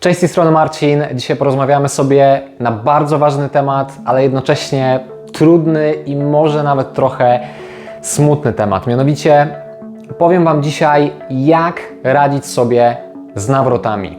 Cześć, z tej strony Marcin. Dzisiaj porozmawiamy sobie na bardzo ważny temat, ale jednocześnie trudny i może nawet trochę smutny temat. Mianowicie powiem Wam dzisiaj, jak radzić sobie z nawrotami.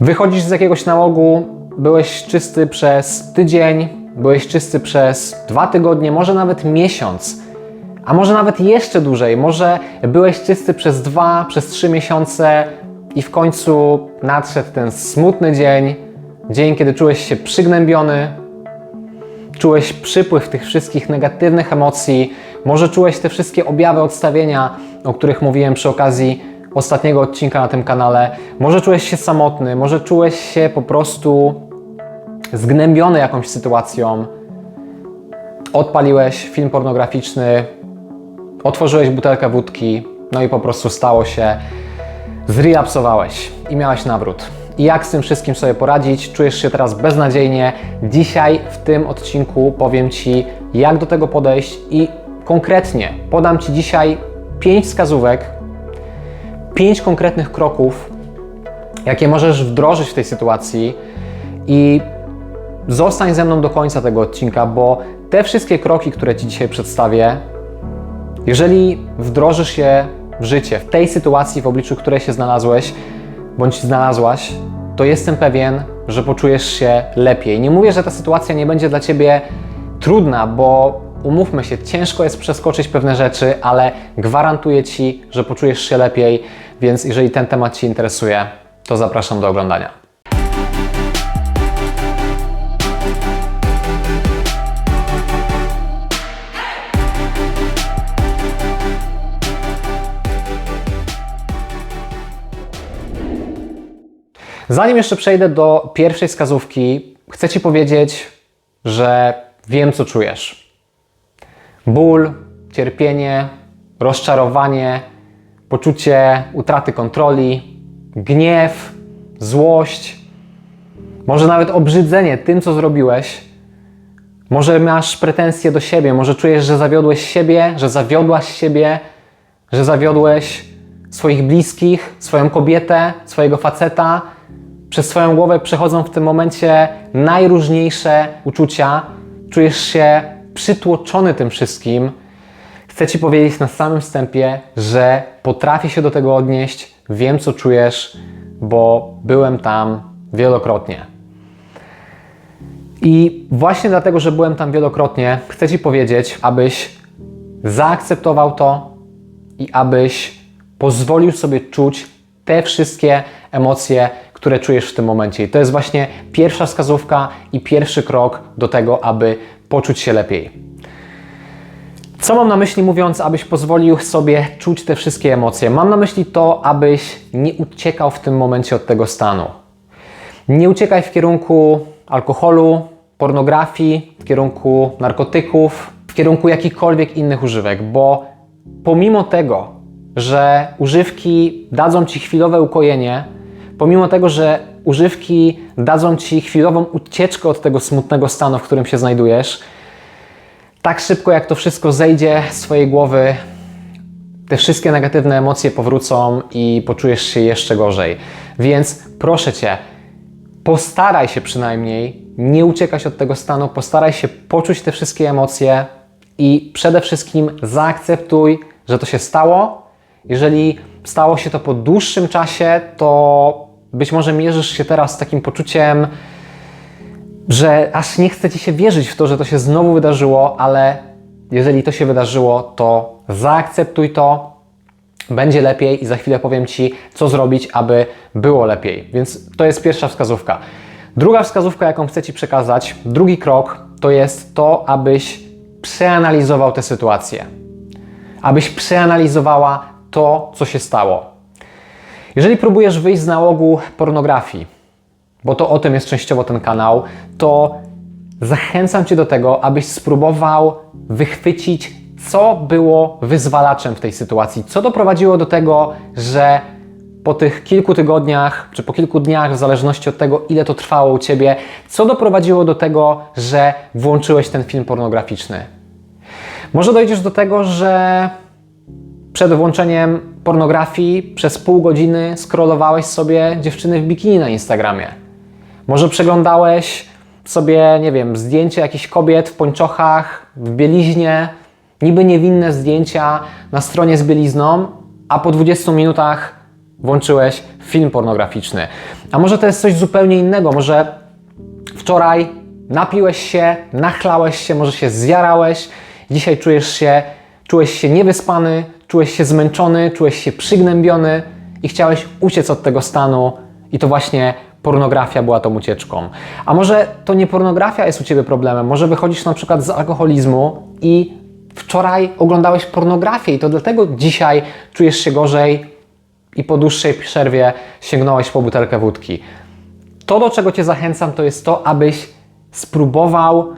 Wychodzisz z jakiegoś nałogu, byłeś czysty przez tydzień, byłeś czysty przez dwa tygodnie, może nawet miesiąc, a może nawet jeszcze dłużej. Może byłeś czysty przez dwa, przez trzy miesiące i w końcu nadszedł ten smutny dzień, dzień, kiedy czułeś się przygnębiony, czułeś przypływ tych wszystkich negatywnych emocji, może czułeś te wszystkie objawy odstawienia, o których mówiłem przy okazji ostatniego odcinka na tym kanale, może czułeś się samotny, może czułeś się po prostu zgnębiony jakąś sytuacją, odpaliłeś film pornograficzny, otworzyłeś butelkę wódki, no i po prostu stało się, zrelapsowałeś i miałeś nawrót. I jak z tym wszystkim sobie poradzić? Czujesz się teraz beznadziejnie? Dzisiaj w tym odcinku powiem Ci, jak do tego podejść i konkretnie podam Ci dzisiaj pięć wskazówek, pięć konkretnych kroków, jakie możesz wdrożyć w tej sytuacji i zostań ze mną do końca tego odcinka, bo te wszystkie kroki, które Ci dzisiaj przedstawię, jeżeli wdrożysz je w życie, w tej sytuacji, w obliczu której się znalazłeś bądź znalazłaś, to jestem pewien, że poczujesz się lepiej. Nie mówię, że ta sytuacja nie będzie dla Ciebie trudna, bo umówmy się, ciężko jest przeskoczyć pewne rzeczy, ale gwarantuję Ci, że poczujesz się lepiej, więc jeżeli ten temat Ci interesuje, to zapraszam do oglądania. Zanim jeszcze przejdę do pierwszej wskazówki, chcę Ci powiedzieć, że wiem, co czujesz. Ból, cierpienie, rozczarowanie, poczucie utraty kontroli, gniew, złość, może nawet obrzydzenie tym, co zrobiłeś. Może masz pretensje do siebie, może czujesz, że zawiodłeś siebie, że zawiodłaś siebie, że zawiodłeś swoich bliskich, swoją kobietę, swojego faceta. Przez swoją głowę przechodzą w tym momencie najróżniejsze uczucia. Czujesz się przytłoczony tym wszystkim. Chcę Ci powiedzieć na samym wstępie, że potrafię się do tego odnieść, wiem co czujesz, bo byłem tam wielokrotnie. I właśnie dlatego, że byłem tam wielokrotnie, chcę Ci powiedzieć, abyś zaakceptował to i abyś pozwolił sobie czuć te wszystkie emocje, które czujesz w tym momencie. I to jest właśnie pierwsza wskazówka i pierwszy krok do tego, aby poczuć się lepiej. Co mam na myśli mówiąc, abyś pozwolił sobie czuć te wszystkie emocje? Mam na myśli to, abyś nie uciekał w tym momencie od tego stanu. Nie uciekaj w kierunku alkoholu, pornografii, w kierunku narkotyków, w kierunku jakichkolwiek innych używek, bo pomimo tego, że używki dadzą ci chwilowe ukojenie, pomimo tego, że używki dadzą ci chwilową ucieczkę od tego smutnego stanu, w którym się znajdujesz, tak szybko jak to wszystko zejdzie z swojej głowy, te wszystkie negatywne emocje powrócą i poczujesz się jeszcze gorzej. Więc proszę cię, postaraj się przynajmniej nie uciekać od tego stanu, postaraj się poczuć te wszystkie emocje i przede wszystkim zaakceptuj, że to się stało. Jeżeli stało się to po dłuższym czasie, to być może mierzysz się teraz z takim poczuciem, że aż nie chce ci się wierzyć w to, że to się znowu wydarzyło, ale jeżeli to się wydarzyło, to zaakceptuj to, będzie lepiej i za chwilę powiem Ci, co zrobić, aby było lepiej. Więc to jest pierwsza wskazówka. Druga wskazówka, jaką chcę Ci przekazać, drugi krok, to jest to, abyś przeanalizował tę sytuację. Abyś przeanalizowała to, co się stało. Jeżeli próbujesz wyjść z nałogu pornografii, bo to o tym jest częściowo ten kanał, to zachęcam Cię do tego, abyś spróbował wychwycić, co było wyzwalaczem w tej sytuacji, co doprowadziło do tego, że po tych kilku tygodniach, czy po kilku dniach, w zależności od tego, ile to trwało u Ciebie, co doprowadziło do tego, że włączyłeś ten film pornograficzny. Może dojdziesz do tego, że przed włączeniem pornografii przez pół godziny scrollowałeś sobie dziewczyny w bikini na Instagramie. Może przeglądałeś sobie, nie wiem, zdjęcia jakichś kobiet w pończochach, w bieliźnie, niby niewinne zdjęcia na stronie z bielizną, a po 20 minutach włączyłeś film pornograficzny. A może to jest coś zupełnie innego, może wczoraj napiłeś się, nachlałeś się, może się zjarałeś, dzisiaj czujesz się, czułeś się niewyspany, czułeś się zmęczony, czułeś się przygnębiony i chciałeś uciec od tego stanu i to właśnie pornografia była tą ucieczką. A może to nie pornografia jest u Ciebie problemem, może wychodzisz na przykład z alkoholizmu i wczoraj oglądałeś pornografię i to dlatego dzisiaj czujesz się gorzej i po dłuższej przerwie sięgnąłeś po butelkę wódki. To, do czego Cię zachęcam, to jest to, abyś spróbował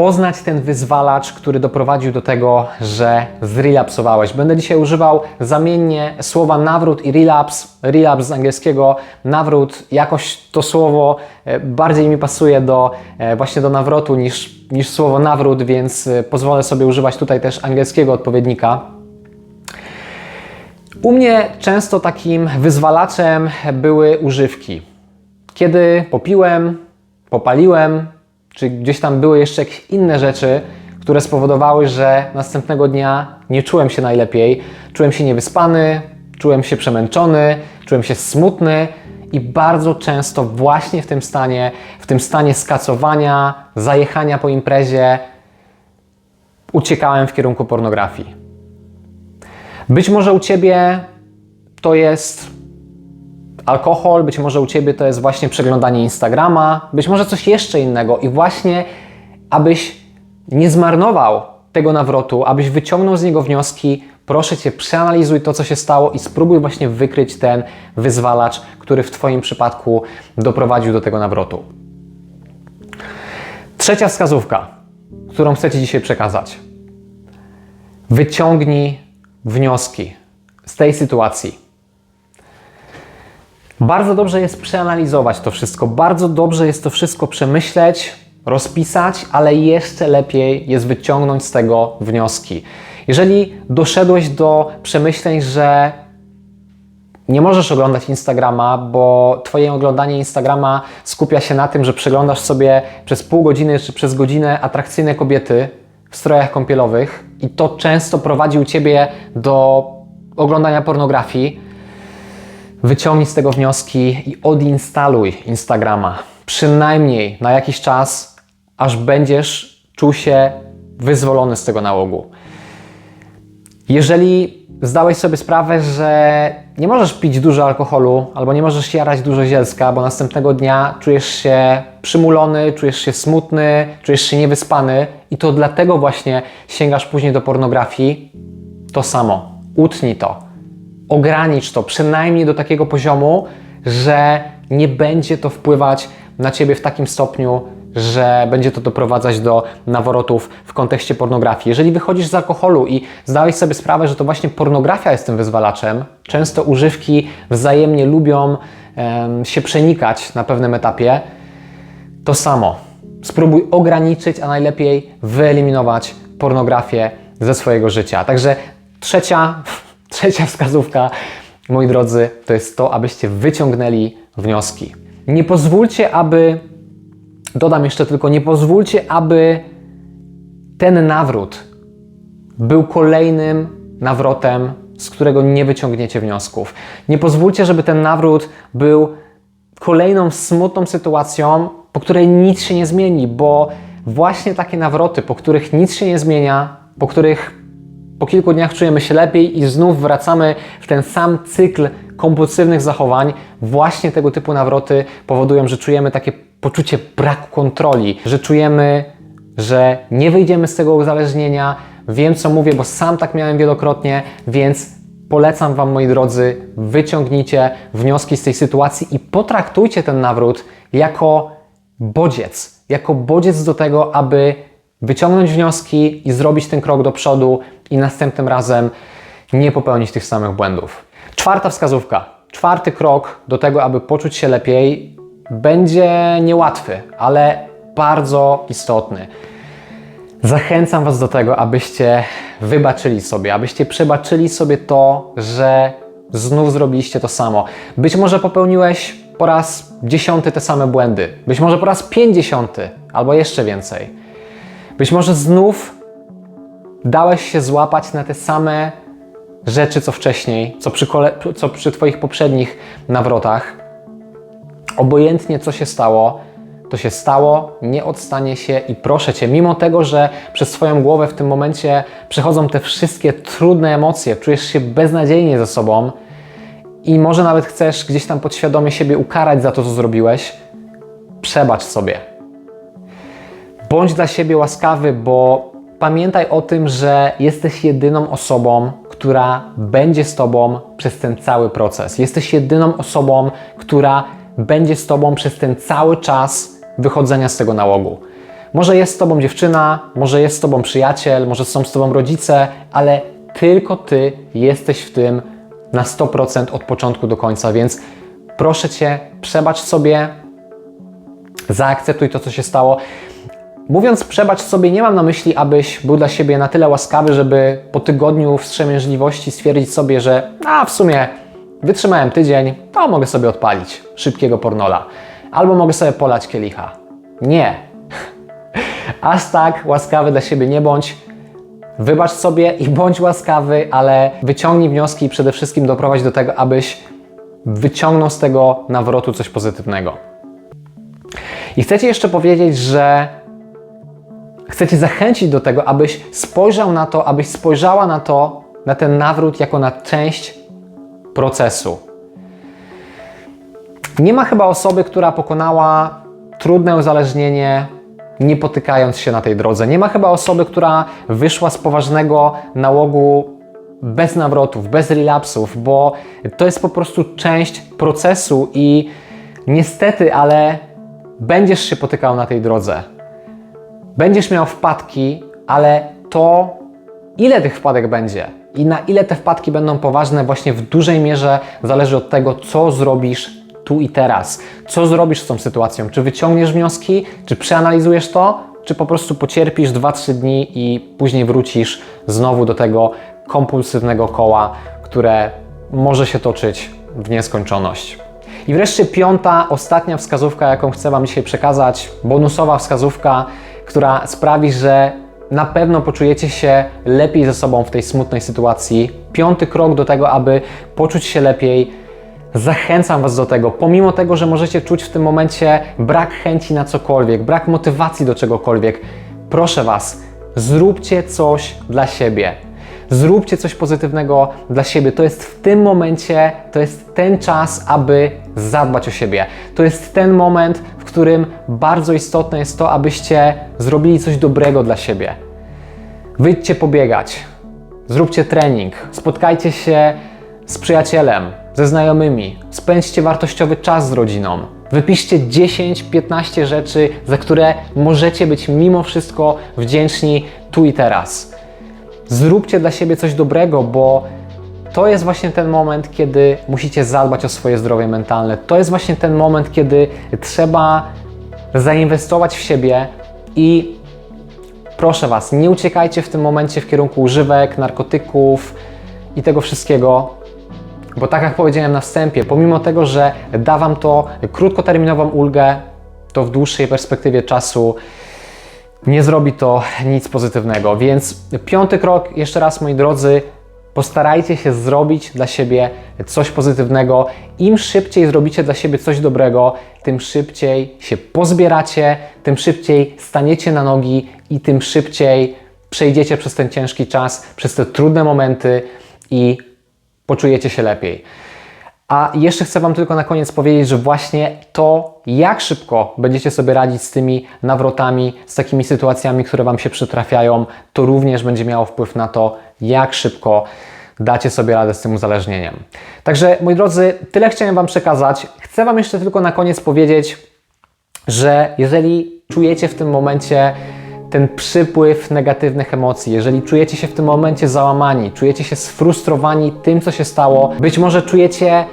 poznać ten wyzwalacz, który doprowadził do tego, że zrelapsowałeś. Będę dzisiaj używał zamiennie słowa nawrót i relapse. Relapse z angielskiego, nawrót, jakoś to słowo e, bardziej mi pasuje do e, właśnie do nawrotu niż, niż słowo nawrót, więc e, pozwolę sobie używać tutaj też angielskiego odpowiednika. U mnie często takim wyzwalaczem były używki. Kiedy popiłem, popaliłem, czy gdzieś tam były jeszcze jakieś inne rzeczy, które spowodowały, że następnego dnia nie czułem się najlepiej, czułem się niewyspany, czułem się przemęczony, czułem się smutny i bardzo często właśnie w tym stanie, w tym stanie skacowania, zajechania po imprezie, uciekałem w kierunku pornografii. Być może u Ciebie to jest alkohol, być może u Ciebie to jest właśnie przeglądanie Instagrama, być może coś jeszcze innego i właśnie abyś nie zmarnował tego nawrotu, abyś wyciągnął z niego wnioski, proszę Cię, przeanalizuj to, co się stało i spróbuj właśnie wykryć ten wyzwalacz, który w Twoim przypadku doprowadził do tego nawrotu. Trzecia wskazówka, którą chcę Ci dzisiaj przekazać. Wyciągnij wnioski z tej sytuacji. Bardzo dobrze jest przeanalizować to wszystko, bardzo dobrze jest to wszystko przemyśleć, rozpisać, ale jeszcze lepiej jest wyciągnąć z tego wnioski. Jeżeli doszedłeś do przemyśleń, że nie możesz oglądać Instagrama, bo Twoje oglądanie Instagrama skupia się na tym, że przeglądasz sobie przez pół godziny czy przez godzinę atrakcyjne kobiety w strojach kąpielowych i to często prowadzi u Ciebie do oglądania pornografii, wyciągnij z tego wnioski i odinstaluj Instagrama. Przynajmniej na jakiś czas, aż będziesz czuł się wyzwolony z tego nałogu. Jeżeli zdałeś sobie sprawę, że nie możesz pić dużo alkoholu albo nie możesz jarać dużo zielska, bo następnego dnia czujesz się przymulony, czujesz się smutny, czujesz się niewyspany i to dlatego właśnie sięgasz później do pornografii, to samo. Utnij to. Ogranicz to przynajmniej do takiego poziomu, że nie będzie to wpływać na ciebie w takim stopniu, że będzie to doprowadzać do nawrotów w kontekście pornografii. Jeżeli wychodzisz z alkoholu i zdałeś sobie sprawę, że to właśnie pornografia jest tym wyzwalaczem, często używki wzajemnie lubią em, się przenikać na pewnym etapie, to samo. Spróbuj ograniczyć, a najlepiej wyeliminować pornografię ze swojego życia. Także trzecia, trzecia wskazówka, moi drodzy, to jest to, abyście wyciągnęli wnioski. Nie pozwólcie, aby Dodam jeszcze tylko, nie pozwólcie, aby ten nawrót był kolejnym nawrotem, z którego nie wyciągniecie wniosków. Nie pozwólcie, żeby ten nawrót był kolejną smutną sytuacją, po której nic się nie zmieni, bo właśnie takie nawroty, po których nic się nie zmienia, po których po kilku dniach czujemy się lepiej i znów wracamy w ten sam cykl kompulsywnych zachowań, właśnie tego typu nawroty powodują, że czujemy takie poczucie braku kontroli, że czujemy, że nie wyjdziemy z tego uzależnienia. Wiem, co mówię, bo sam tak miałem wielokrotnie, więc polecam Wam, moi drodzy, wyciągnijcie wnioski z tej sytuacji i potraktujcie ten nawrót jako bodziec, jako bodziec do tego, aby wyciągnąć wnioski i zrobić ten krok do przodu i następnym razem nie popełnić tych samych błędów. Czwarta wskazówka, czwarty krok do tego, aby poczuć się lepiej, będzie niełatwy, ale bardzo istotny. Zachęcam Was do tego, abyście wybaczyli sobie, abyście przebaczyli sobie to, że znów zrobiliście to samo. Być może popełniłeś po raz dziesiąty te same błędy, być może po raz pięćdziesiąty albo jeszcze więcej. Być może znów dałeś się złapać na te same rzeczy co wcześniej, co przy, kole, co przy Twoich poprzednich nawrotach. Obojętnie co się stało, to się stało, nie odstanie się i proszę Cię, mimo tego, że przez Twoją głowę w tym momencie przechodzą te wszystkie trudne emocje, czujesz się beznadziejnie ze sobą i może nawet chcesz gdzieś tam podświadomie siebie ukarać za to, co zrobiłeś, przebacz sobie. Bądź dla siebie łaskawy, bo pamiętaj o tym, że jesteś jedyną osobą, która będzie z Tobą przez ten cały proces. Jesteś jedyną osobą, która będzie z Tobą przez ten cały czas wychodzenia z tego nałogu. Może jest z Tobą dziewczyna, może jest z Tobą przyjaciel, może są z Tobą rodzice, ale tylko Ty jesteś w tym na 100% od początku do końca, więc proszę Cię, przebacz sobie, zaakceptuj to, co się stało. Mówiąc przebacz sobie, nie mam na myśli, abyś był dla siebie na tyle łaskawy, żeby po tygodniu wstrzemięźliwości stwierdzić sobie, że a w sumie wytrzymałem tydzień, to mogę sobie odpalić szybkiego pornola. Albo mogę sobie polać kielicha. Nie. Aż tak łaskawy dla siebie nie bądź. Wybacz sobie i bądź łaskawy, ale wyciągnij wnioski i przede wszystkim doprowadź do tego, abyś wyciągnął z tego nawrotu coś pozytywnego. I chcę Ci jeszcze powiedzieć, że chcę Cię zachęcić do tego, abyś spojrzał na to, abyś spojrzała na to, na ten nawrót jako na część procesu. Nie ma chyba osoby, która pokonała trudne uzależnienie, nie potykając się na tej drodze. Nie ma chyba osoby, która wyszła z poważnego nałogu bez nawrotów, bez relapsów, bo to jest po prostu część procesu i niestety, ale będziesz się potykał na tej drodze. Będziesz miał wpadki, ale to, ile tych wpadek będzie i na ile te wpadki będą poważne, właśnie w dużej mierze zależy od tego, co zrobisz tu i teraz. Co zrobisz z tą sytuacją? Czy wyciągniesz wnioski, czy przeanalizujesz to, czy po prostu pocierpisz 2-3 dni i później wrócisz znowu do tego kompulsywnego koła, które może się toczyć w nieskończoność. I wreszcie piąta, ostatnia wskazówka, jaką chcę Wam dzisiaj przekazać, bonusowa wskazówka, która sprawi, że na pewno poczujecie się lepiej ze sobą w tej smutnej sytuacji. Piąty krok do tego, aby poczuć się lepiej. Zachęcam Was do tego, pomimo tego, że możecie czuć w tym momencie brak chęci na cokolwiek, brak motywacji do czegokolwiek. Proszę Was, zróbcie coś dla siebie. Zróbcie coś pozytywnego dla siebie. To jest w tym momencie, to jest ten czas, aby zadbać o siebie. To jest ten moment, którym bardzo istotne jest to, abyście zrobili coś dobrego dla siebie. Wyjdźcie pobiegać, zróbcie trening, spotkajcie się z przyjacielem, ze znajomymi, spędźcie wartościowy czas z rodziną. Wypiszcie 10-15 rzeczy, za które możecie być mimo wszystko wdzięczni tu i teraz. Zróbcie dla siebie coś dobrego, bo to jest właśnie ten moment, kiedy musicie zadbać o swoje zdrowie mentalne. To jest właśnie ten moment, kiedy trzeba zainwestować w siebie i proszę Was, nie uciekajcie w tym momencie w kierunku używek, narkotyków i tego wszystkiego, bo tak jak powiedziałem na wstępie, pomimo tego, że da Wam to krótkoterminową ulgę, to w dłuższej perspektywie czasu nie zrobi to nic pozytywnego. Więc piąty krok, jeszcze raz moi drodzy, postarajcie się zrobić dla siebie coś pozytywnego. Im szybciej zrobicie dla siebie coś dobrego, tym szybciej się pozbieracie, tym szybciej staniecie na nogi i tym szybciej przejdziecie przez ten ciężki czas, przez te trudne momenty i poczujecie się lepiej. A jeszcze chcę Wam tylko na koniec powiedzieć, że właśnie to, jak szybko będziecie sobie radzić z tymi nawrotami, z takimi sytuacjami, które Wam się przytrafiają, to również będzie miało wpływ na to, jak szybko dacie sobie radę z tym uzależnieniem. Także, moi drodzy, tyle chciałem Wam przekazać. Chcę Wam jeszcze tylko na koniec powiedzieć, że jeżeli czujecie w tym momencie ten przypływ negatywnych emocji, jeżeli czujecie się w tym momencie załamani, czujecie się sfrustrowani tym, co się stało, być może czujecie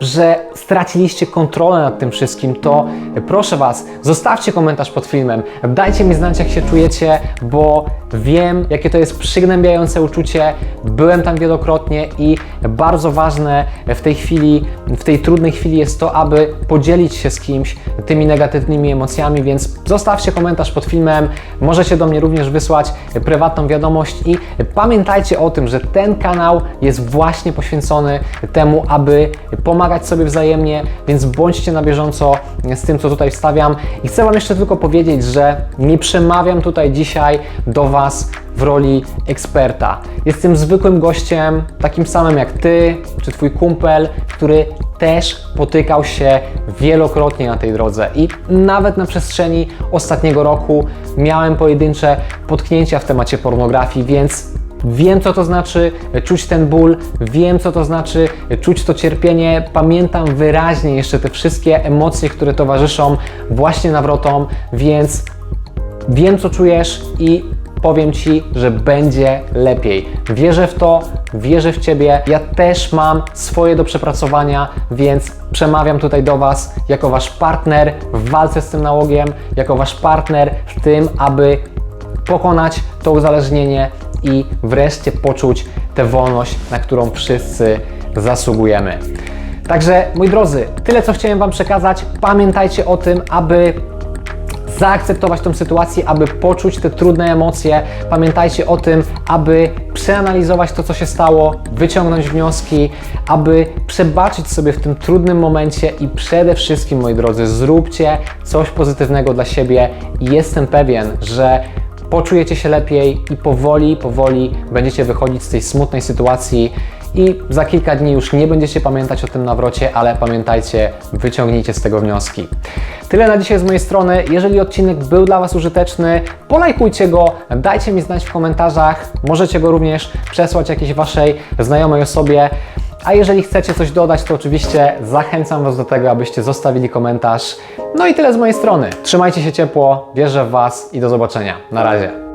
że straciliście kontrolę nad tym wszystkim, to proszę Was, zostawcie komentarz pod filmem, dajcie mi znać, jak się czujecie, bo wiem, jakie to jest przygnębiające uczucie. Byłem tam wielokrotnie i bardzo ważne w tej chwili, w tej trudnej chwili jest to, aby podzielić się z kimś tymi negatywnymi emocjami, więc zostawcie komentarz pod filmem. Możecie do mnie również wysłać prywatną wiadomość i pamiętajcie o tym, że ten kanał jest właśnie poświęcony temu, aby pomagać sobie wzajemnie, więc bądźcie na bieżąco z tym, co tutaj wstawiam. I chcę Wam jeszcze tylko powiedzieć, że nie przemawiam tutaj dzisiaj do Was w roli eksperta. Jestem zwykłym gościem, takim samym jak Ty czy Twój kumpel, który też potykał się wielokrotnie na tej drodze i nawet na przestrzeni ostatniego roku miałem pojedyncze potknięcia w temacie pornografii, więc Wiem, co to znaczy czuć ten ból, wiem, co to znaczy czuć to cierpienie. Pamiętam wyraźnie jeszcze te wszystkie emocje, które towarzyszą właśnie nawrotom, więc wiem, co czujesz i powiem Ci, że będzie lepiej. Wierzę w to, wierzę w Ciebie. Ja też mam swoje do przepracowania, więc przemawiam tutaj do Was jako Wasz partner w walce z tym nałogiem, jako Wasz partner w tym, aby pokonać to uzależnienie i wreszcie poczuć tę wolność, na którą wszyscy zasługujemy. Także, moi drodzy, tyle co chciałem Wam przekazać. Pamiętajcie o tym, aby zaakceptować tą sytuację, aby poczuć te trudne emocje. Pamiętajcie o tym, aby przeanalizować to, co się stało, wyciągnąć wnioski, aby przebaczyć sobie w tym trudnym momencie i przede wszystkim, moi drodzy, zróbcie coś pozytywnego dla siebie jestem pewien, że poczujecie się lepiej i powoli, powoli będziecie wychodzić z tej smutnej sytuacji i za kilka dni już nie będziecie pamiętać o tym nawrocie, ale pamiętajcie, wyciągnijcie z tego wnioski. Tyle na dzisiaj z mojej strony. Jeżeli odcinek był dla Was użyteczny, polajkujcie go, dajcie mi znać w komentarzach. Możecie go również przesłać jakiejś Waszej znajomej osobie. A jeżeli chcecie coś dodać, to oczywiście zachęcam Was do tego, abyście zostawili komentarz. No i tyle z mojej strony. Trzymajcie się ciepło, wierzę w Was i do zobaczenia. Na razie.